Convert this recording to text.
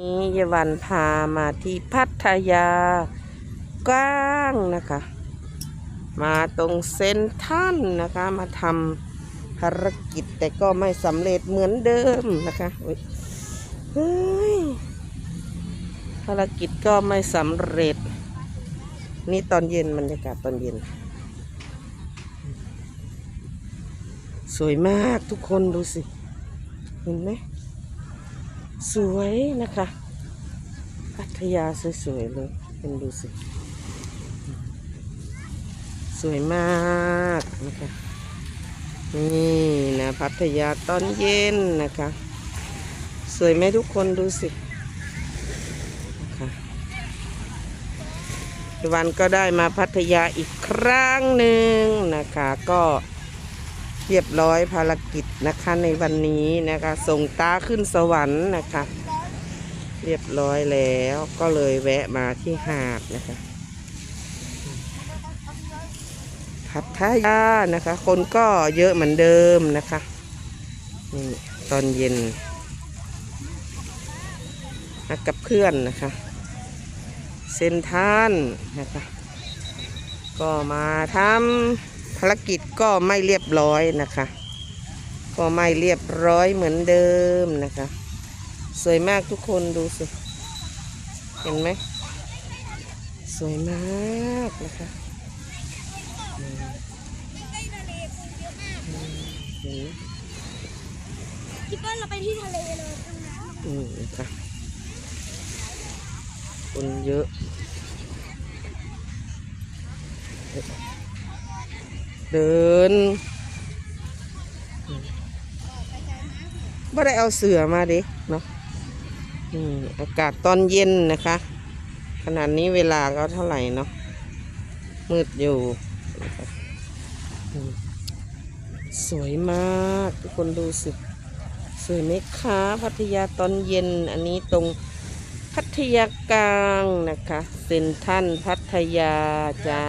นี้ยวันพามาที่พัทยากว้างนะคะ มาตรงเซนทรันนะคะ มาทำภารกิจแต่ก็ไม่สำเร็จเหมือนเดิมนะคะเฮ้ยเฮ้ยภารกิจก็ไม่สำเร็จ นี่ตอนเย็นบรรยากาศตอนเย็น สวยมากทุกคนดูสิ เห็นไหม สวยนะคะพัทยาสวยๆเลยเป็นดูสิ สวยมากนะคะนี่นะพัทยาตอนเย็นนะคะ สวยไหมทุกคนดูสินะคะวันก็ได้มาพัทยาอีกครั้งหนึ่งนะคะก็ เรียบร้อยภารกิจนะคะในวันนี้นะคะ ส่งตาขึ้นสวรรค์นะคะ เรียบร้อยแล้วก็เลยแวะมาที่หาดนะคะพัทยานะคะ คนก็เยอะเหมือนเดิมนะคะนี่ตอนเย็นกับเพื่อนนะคะเซนทรันนะคะ ก็มาทำารกิจก็ไม่เรียบร้อยนะคะ ก็ไม่เรียบร้อยเหมือนเดิมนะคะ สวยมากทุกคนดูสิ เห็นไหม สวยมากนะคะเห็นไหมคิปเปิ้ลเราไปที่ทะเลเลยตรงนั้นอืมนะคะคนเยอะ เดินไม่ได้เอาเสือมาดิเนาะอากาศตอนเย็นนะคะ ขนาดนี้เวลาก็เท่าไหร่เนาะมืดอยู่ สวยมากทุกคนดูสิ สวยไหมคะพัทยาตอนเย็นอันนี้ตรงพัทยากลางนะคะเซ็นทันพัทยาจ้า